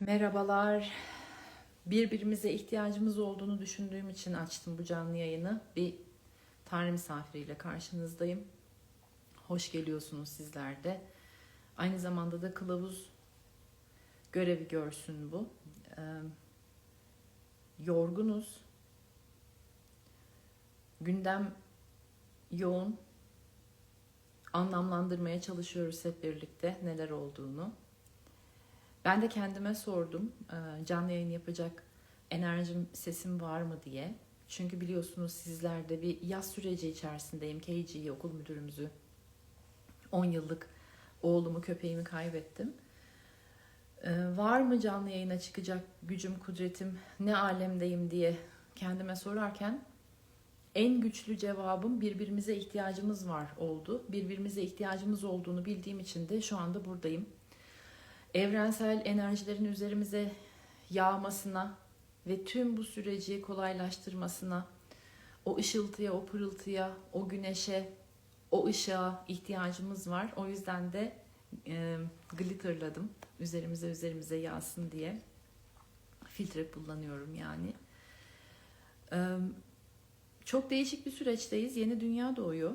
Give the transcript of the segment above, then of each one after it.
Merhabalar. Birbirimize ihtiyacımız olduğunu düşündüğüm için açtım bu canlı yayını. Bir Tanrı misafiriyle karşınızdayım. Hoş geliyorsunuz sizler de. Aynı zamanda da kılavuz görevi görsün bu. Ee, yorgunuz. Gündem yoğun. Anlamlandırmaya çalışıyoruz hep birlikte neler olduğunu. Ben de kendime sordum e, canlı yayın yapacak enerjim, sesim var mı diye. Çünkü biliyorsunuz sizlerde bir yaz süreci içerisindeyim. KG okul müdürümüzü 10 yıllık oğlumu, köpeğimi kaybettim. E, Var mı canlı yayına çıkacak gücüm, kudretim, ne alemdeyim diye kendime sorarken en güçlü cevabım birbirimize ihtiyacımız var oldu. Birbirimize ihtiyacımız olduğunu bildiğim için de şu anda buradayım evrensel enerjilerin üzerimize yağmasına ve tüm bu süreci kolaylaştırmasına, o ışıltıya, o pırıltıya, o güneşe, o ışığa ihtiyacımız var. O yüzden de e, glitterladım üzerimize üzerimize yağsın diye. Filtre kullanıyorum yani. E, çok değişik bir süreçteyiz. Yeni dünya doğuyor.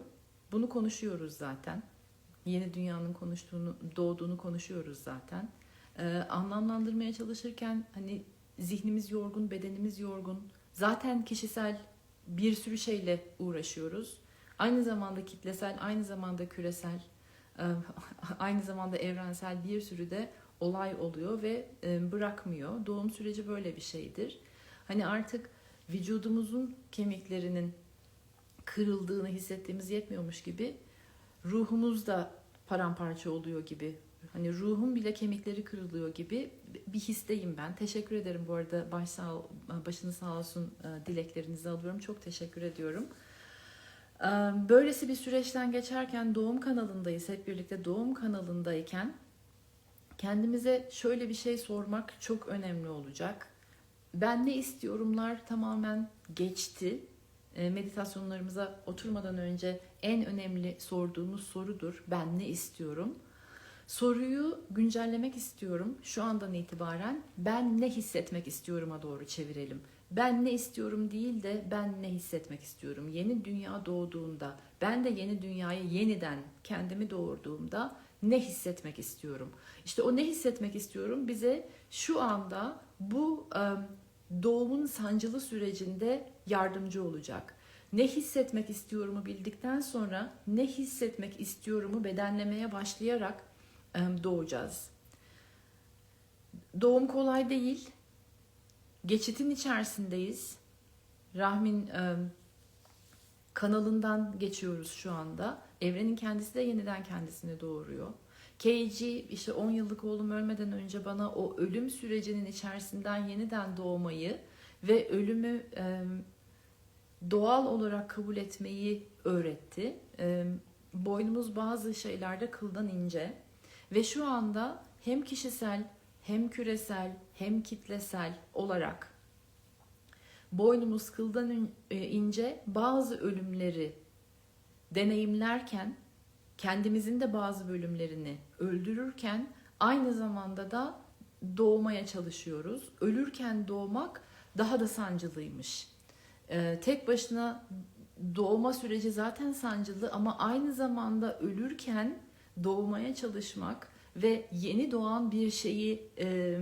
Bunu konuşuyoruz zaten yeni dünyanın konuştuğunu, doğduğunu konuşuyoruz zaten. Ee, anlamlandırmaya çalışırken hani zihnimiz yorgun, bedenimiz yorgun. Zaten kişisel bir sürü şeyle uğraşıyoruz. Aynı zamanda kitlesel, aynı zamanda küresel, e, aynı zamanda evrensel bir sürü de olay oluyor ve e, bırakmıyor. Doğum süreci böyle bir şeydir. Hani artık vücudumuzun kemiklerinin kırıldığını hissettiğimiz yetmiyormuş gibi ruhumuz da paramparça oluyor gibi. Hani ruhum bile kemikleri kırılıyor gibi bir histeyim ben. Teşekkür ederim bu arada baş sağ, başınız sağ olsun e, dileklerinizi alıyorum. Çok teşekkür ediyorum. E, böylesi bir süreçten geçerken doğum kanalındayız. Hep birlikte doğum kanalındayken kendimize şöyle bir şey sormak çok önemli olacak. Ben ne istiyorumlar tamamen geçti meditasyonlarımıza oturmadan önce en önemli sorduğumuz sorudur. Ben ne istiyorum? Soruyu güncellemek istiyorum. Şu andan itibaren ben ne hissetmek istiyorum'a doğru çevirelim. Ben ne istiyorum değil de ben ne hissetmek istiyorum. Yeni dünya doğduğunda, ben de yeni dünyayı yeniden kendimi doğurduğumda ne hissetmek istiyorum? İşte o ne hissetmek istiyorum bize şu anda bu doğumun sancılı sürecinde yardımcı olacak. Ne hissetmek istiyorumu bildikten sonra ne hissetmek istiyorumu bedenlemeye başlayarak doğacağız. Doğum kolay değil. Geçitin içerisindeyiz. Rahmin kanalından geçiyoruz şu anda. Evrenin kendisi de yeniden kendisini doğuruyor. KG işte 10 yıllık oğlum ölmeden önce bana o ölüm sürecinin içerisinden yeniden doğmayı ve ölümü e, doğal olarak kabul etmeyi öğretti. E, boynumuz bazı şeylerde kıldan ince ve şu anda hem kişisel hem küresel hem kitlesel olarak boynumuz kıldan ince bazı ölümleri deneyimlerken kendimizin de bazı bölümlerini öldürürken aynı zamanda da doğmaya çalışıyoruz. Ölürken doğmak daha da sancılıymış. Ee, tek başına doğma süreci zaten sancılı ama aynı zamanda ölürken doğmaya çalışmak ve yeni doğan bir şeyi e,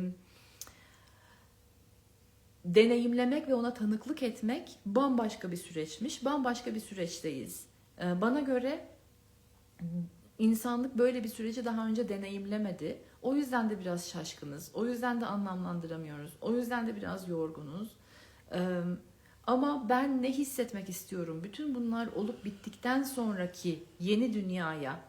deneyimlemek ve ona tanıklık etmek bambaşka bir süreçmiş. Bambaşka bir süreçteyiz. Ee, bana göre insanlık böyle bir süreci daha önce deneyimlemedi. O yüzden de biraz şaşkınız. O yüzden de anlamlandıramıyoruz. O yüzden de biraz yorgunuz. Ama ben ne hissetmek istiyorum? Bütün bunlar olup bittikten sonraki yeni dünyaya,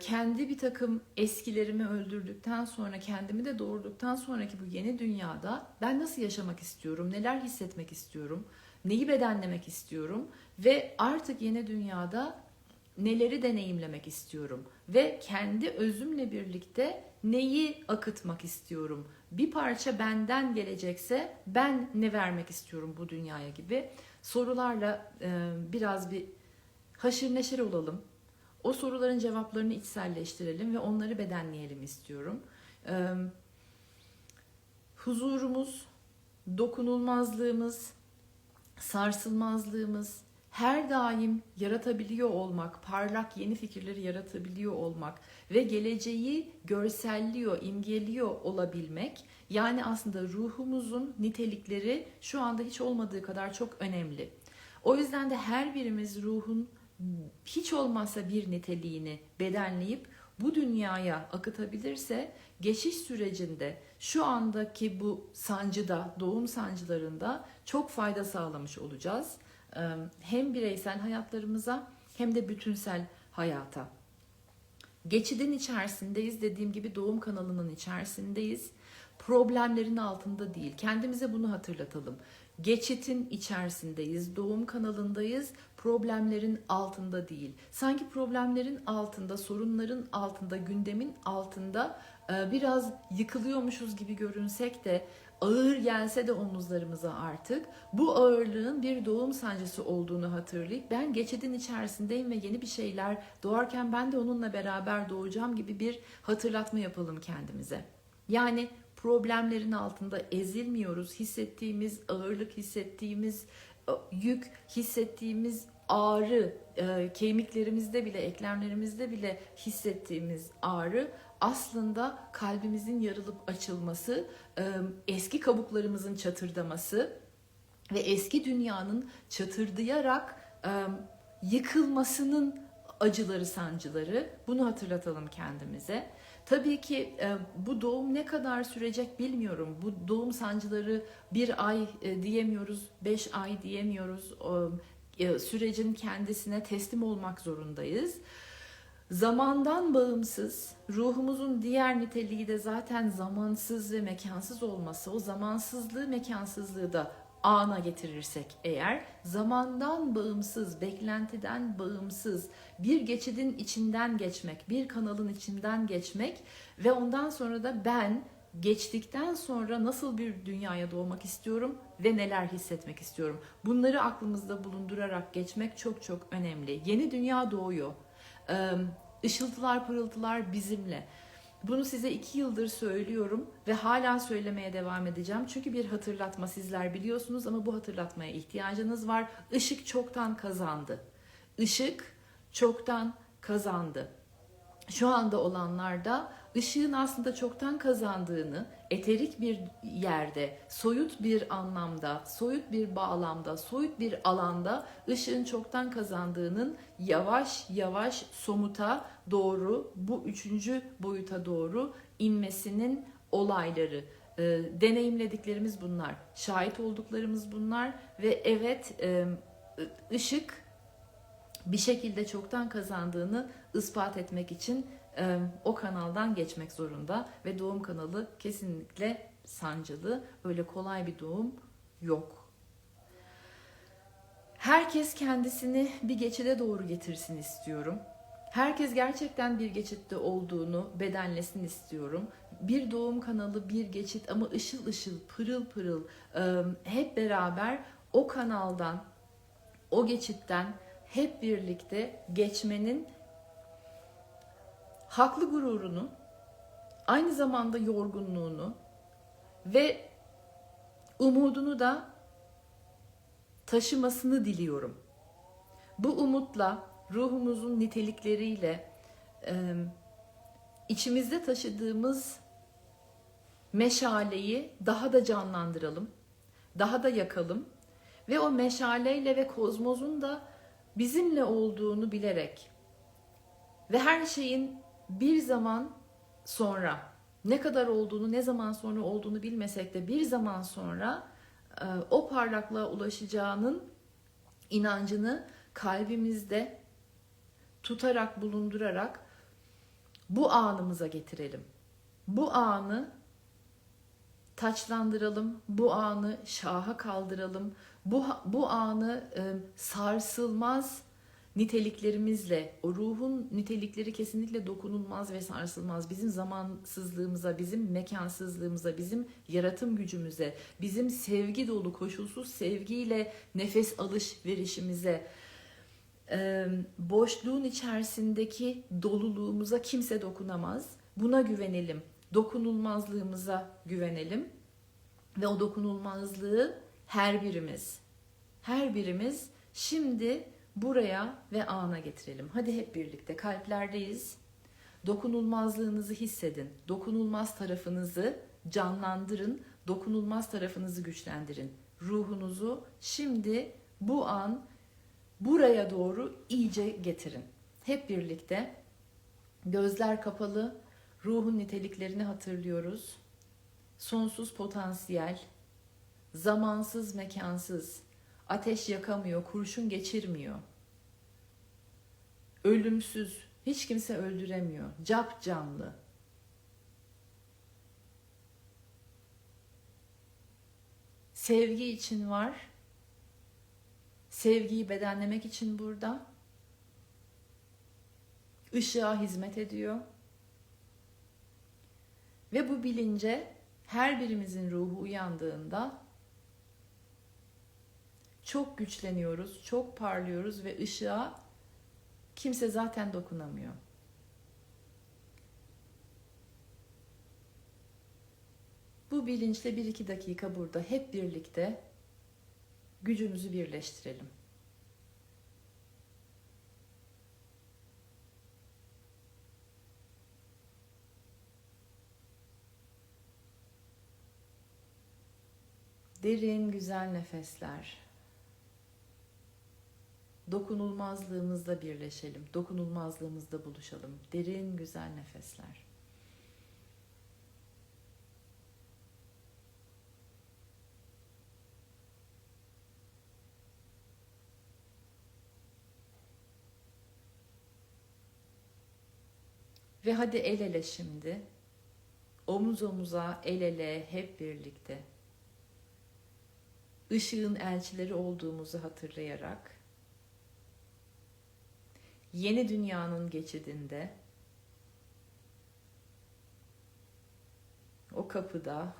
kendi bir takım eskilerimi öldürdükten sonra, kendimi de doğurduktan sonraki bu yeni dünyada ben nasıl yaşamak istiyorum? Neler hissetmek istiyorum? Neyi bedenlemek istiyorum? Ve artık yeni dünyada neleri deneyimlemek istiyorum ve kendi özümle birlikte neyi akıtmak istiyorum. Bir parça benden gelecekse ben ne vermek istiyorum bu dünyaya gibi sorularla e, biraz bir haşır neşir olalım. O soruların cevaplarını içselleştirelim ve onları bedenleyelim istiyorum. E, huzurumuz, dokunulmazlığımız, sarsılmazlığımız, her daim yaratabiliyor olmak, parlak yeni fikirleri yaratabiliyor olmak ve geleceği görselliyor, imgeliyor olabilmek yani aslında ruhumuzun nitelikleri şu anda hiç olmadığı kadar çok önemli. O yüzden de her birimiz ruhun hiç olmazsa bir niteliğini bedenleyip bu dünyaya akıtabilirse geçiş sürecinde şu andaki bu sancıda, doğum sancılarında çok fayda sağlamış olacağız. Hem bireysel hayatlarımıza hem de bütünsel hayata. Geçidin içerisindeyiz dediğim gibi doğum kanalının içerisindeyiz. Problemlerin altında değil. Kendimize bunu hatırlatalım. Geçitin içerisindeyiz, doğum kanalındayız, problemlerin altında değil. Sanki problemlerin altında, sorunların altında, gündemin altında biraz yıkılıyormuşuz gibi görünsek de ağır gelse de omuzlarımıza artık bu ağırlığın bir doğum sancısı olduğunu hatırlayıp ben geçidin içerisindeyim ve yeni bir şeyler doğarken ben de onunla beraber doğacağım gibi bir hatırlatma yapalım kendimize. Yani problemlerin altında ezilmiyoruz. Hissettiğimiz ağırlık, hissettiğimiz yük, hissettiğimiz ağrı, kemiklerimizde bile, eklemlerimizde bile hissettiğimiz ağrı aslında kalbimizin yarılıp açılması, eski kabuklarımızın çatırdaması ve eski dünyanın çatırdayarak yıkılmasının acıları, sancıları. Bunu hatırlatalım kendimize. Tabii ki bu doğum ne kadar sürecek bilmiyorum. Bu doğum sancıları bir ay diyemiyoruz, beş ay diyemiyoruz. Sürecin kendisine teslim olmak zorundayız. Zamandan bağımsız, ruhumuzun diğer niteliği de zaten zamansız ve mekansız olması. O zamansızlığı, mekansızlığı da ana getirirsek eğer zamandan bağımsız, beklentiden bağımsız bir geçidin içinden geçmek, bir kanalın içinden geçmek ve ondan sonra da ben geçtikten sonra nasıl bir dünyaya doğmak istiyorum ve neler hissetmek istiyorum. Bunları aklımızda bulundurarak geçmek çok çok önemli. Yeni dünya doğuyor. Işıltılar pırıltılar bizimle. Bunu size iki yıldır söylüyorum ve hala söylemeye devam edeceğim. Çünkü bir hatırlatma sizler biliyorsunuz ama bu hatırlatmaya ihtiyacınız var. Işık çoktan kazandı. Işık çoktan kazandı. Şu anda olanlarda ışığın aslında çoktan kazandığını, eterik bir yerde, soyut bir anlamda, soyut bir bağlamda, soyut bir alanda ışığın çoktan kazandığının yavaş yavaş somuta doğru, bu üçüncü boyuta doğru inmesinin olayları. E, deneyimlediklerimiz bunlar, şahit olduklarımız bunlar ve evet e, ışık bir şekilde çoktan kazandığını ispat etmek için e, o kanaldan geçmek zorunda ve doğum kanalı kesinlikle sancılı. Öyle kolay bir doğum yok. Herkes kendisini bir geçide doğru getirsin istiyorum. Herkes gerçekten bir geçitte olduğunu bedenlesin istiyorum. Bir doğum kanalı, bir geçit ama ışıl ışıl, pırıl pırıl hep beraber o kanaldan, o geçitten hep birlikte geçmenin haklı gururunu, aynı zamanda yorgunluğunu ve umudunu da taşımasını diliyorum. Bu umutla, ruhumuzun nitelikleriyle içimizde taşıdığımız meşaleyi daha da canlandıralım, daha da yakalım ve o meşaleyle ve kozmozun da bizimle olduğunu bilerek ve her şeyin bir zaman sonra ne kadar olduğunu, ne zaman sonra olduğunu bilmesek de bir zaman sonra e, o parlaklığa ulaşacağının inancını kalbimizde tutarak, bulundurarak bu anımıza getirelim. Bu anı taçlandıralım, bu anı şaha kaldıralım, bu, bu anı e, sarsılmaz niteliklerimizle, o ruhun nitelikleri kesinlikle dokunulmaz ve sarsılmaz. Bizim zamansızlığımıza, bizim mekansızlığımıza, bizim yaratım gücümüze, bizim sevgi dolu, koşulsuz sevgiyle nefes alış verişimize, e, boşluğun içerisindeki doluluğumuza kimse dokunamaz. Buna güvenelim. Dokunulmazlığımıza güvenelim Ve o dokunulmazlığı her birimiz, her birimiz şimdi buraya ve ana getirelim. Hadi hep birlikte kalplerdeyiz. Dokunulmazlığınızı hissedin. Dokunulmaz tarafınızı canlandırın. Dokunulmaz tarafınızı güçlendirin. Ruhunuzu şimdi bu an buraya doğru iyice getirin. Hep birlikte gözler kapalı ruhun niteliklerini hatırlıyoruz. Sonsuz potansiyel, zamansız mekansız, ateş yakamıyor, kurşun geçirmiyor. Ölümsüz, hiç kimse öldüremiyor. Cap canlı. Sevgi için var. Sevgiyi bedenlemek için burada. Işığa hizmet ediyor. Ve bu bilince her birimizin ruhu uyandığında çok güçleniyoruz, çok parlıyoruz ve ışığa kimse zaten dokunamıyor. Bu bilinçle bir iki dakika burada hep birlikte gücümüzü birleştirelim. Derin güzel nefesler. Dokunulmazlığımızda birleşelim. Dokunulmazlığımızda buluşalım. Derin güzel nefesler. Ve hadi el ele şimdi. Omuz omuza, el ele hep birlikte. Işığın elçileri olduğumuzu hatırlayarak yeni dünyanın geçidinde o kapıda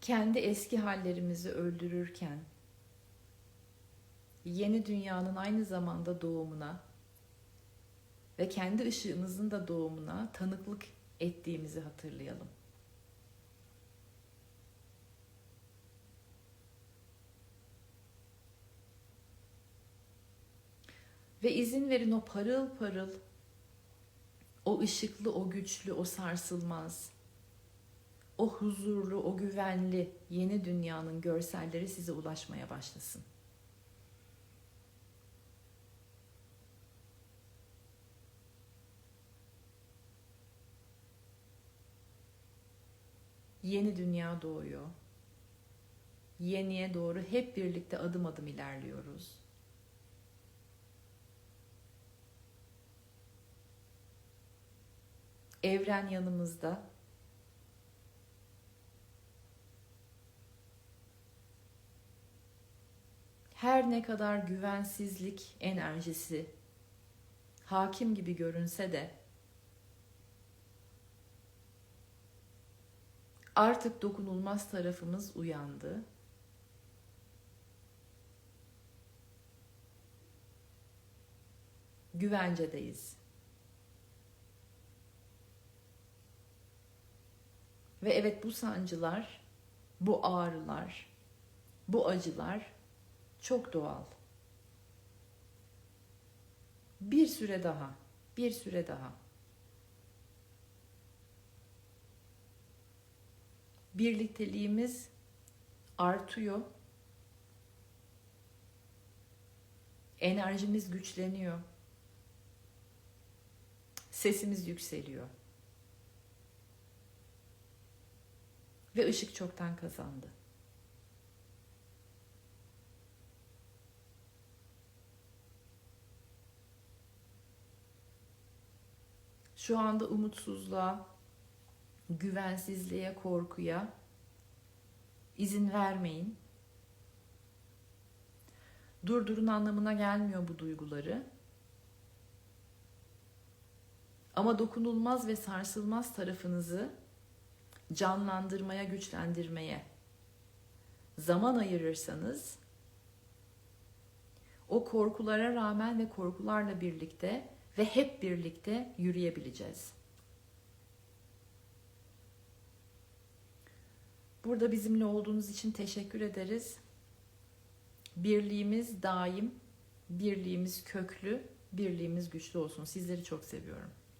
kendi eski hallerimizi öldürürken yeni dünyanın aynı zamanda doğumuna ve kendi ışığımızın da doğumuna tanıklık ettiğimizi hatırlayalım. Ve izin verin o parıl parıl, o ışıklı, o güçlü, o sarsılmaz, o huzurlu, o güvenli yeni dünyanın görselleri size ulaşmaya başlasın. Yeni dünya doğuyor. Yeniye doğru hep birlikte adım adım ilerliyoruz. Evren yanımızda. Her ne kadar güvensizlik enerjisi hakim gibi görünse de Artık dokunulmaz tarafımız uyandı. Güvencedeyiz. Ve evet bu sancılar, bu ağrılar, bu acılar çok doğal. Bir süre daha, bir süre daha. Birlikteliğimiz artıyor. Enerjimiz güçleniyor. Sesimiz yükseliyor. Ve ışık çoktan kazandı. Şu anda umutsuzluğa, güvensizliğe, korkuya izin vermeyin. Durdurun anlamına gelmiyor bu duyguları. Ama dokunulmaz ve sarsılmaz tarafınızı canlandırmaya, güçlendirmeye zaman ayırırsanız o korkulara rağmen ve korkularla birlikte ve hep birlikte yürüyebileceğiz. Burada bizimle olduğunuz için teşekkür ederiz. Birliğimiz daim, birliğimiz köklü, birliğimiz güçlü olsun. Sizleri çok seviyorum.